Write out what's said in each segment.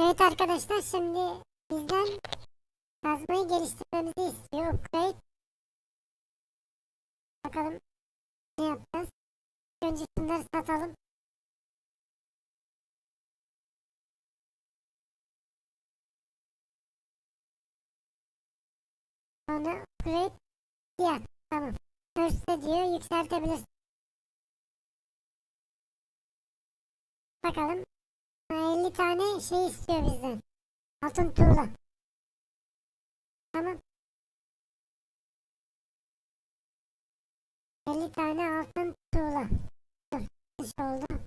Evet arkadaşlar şimdi bizden kazmayı geliştirmemizi istiyor. Upgrade. Bakalım ne yapacağız. Önce şunları satalım. Sonra upgrade diğer. Tamam. First'e diyor yükseltebilirsin. Bakalım. 50 tane şey istiyor bizden. Altın tuğla. Tamam. 50 tane altın tuğla. Dur. Dış oldu.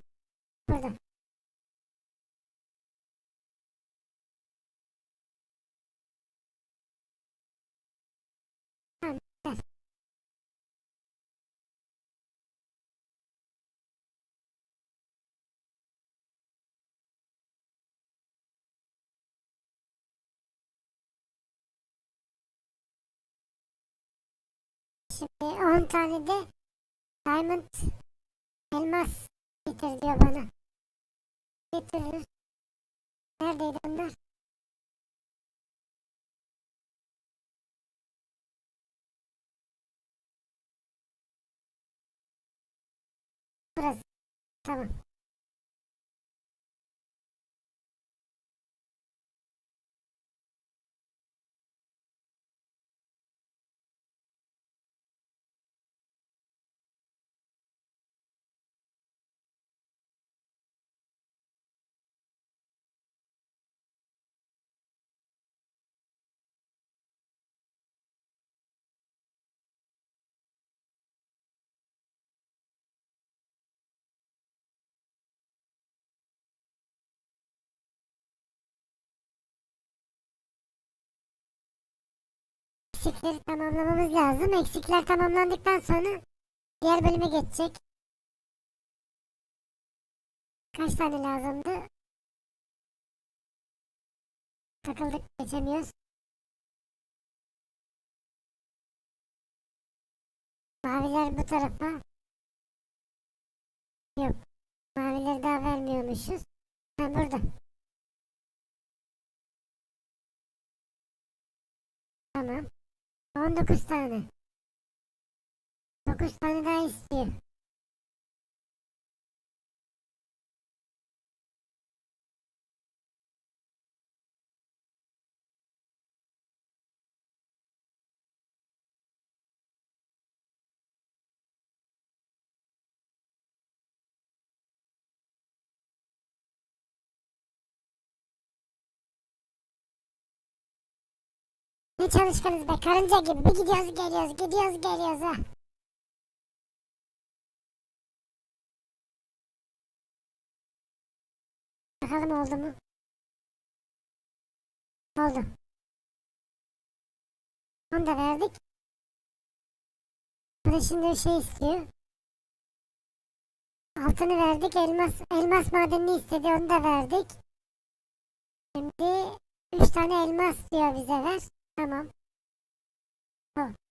Şimdi 10 tane de diamond elmas getir diyor bana. Getirir. Neredeydi onlar? Burası. Tamam. Eksikleri tamamlamamız lazım. Eksikler tamamlandıktan sonra diğer bölüme geçecek. Kaç tane lazımdı? Takıldık geçemiyoruz. Maviler bu tarafa. Yok. Mavileri daha vermiyormuşuz. Ha burada. Tamam. 19 tane. 9 tane daha istiyor. Ne çalışkanız be karınca gibi bir gidiyoruz geliyoruz gidiyoruz geliyoruz ha. Bakalım oldu mu? Oldu. Onu da verdik. Bu da şimdi bir şey istiyor. Altını verdik elmas elmas madenini istedi onu da verdik. Şimdi 3 tane elmas diyor bize ver. Tamam. Tamam.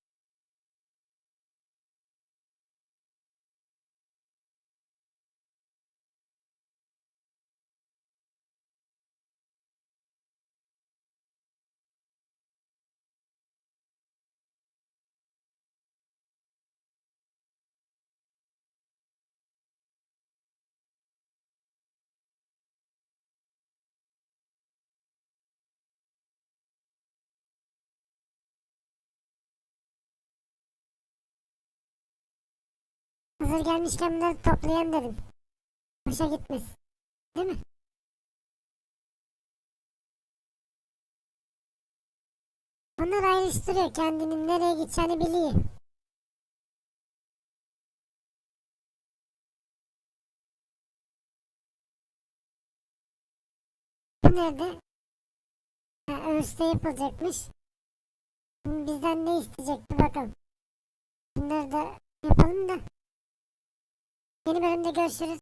Hazır gelmişken bunları toplayayım dedim. Boşa gitmez. Değil mi? Onlar ayrıştırıyor kendinin nereye gideceğini biliyor. Bu nerede? Ha, Örste yapılacakmış. Bizden ne isteyecekti bakalım. Bunları da yapalım da. Yeni bölümde görüşürüz.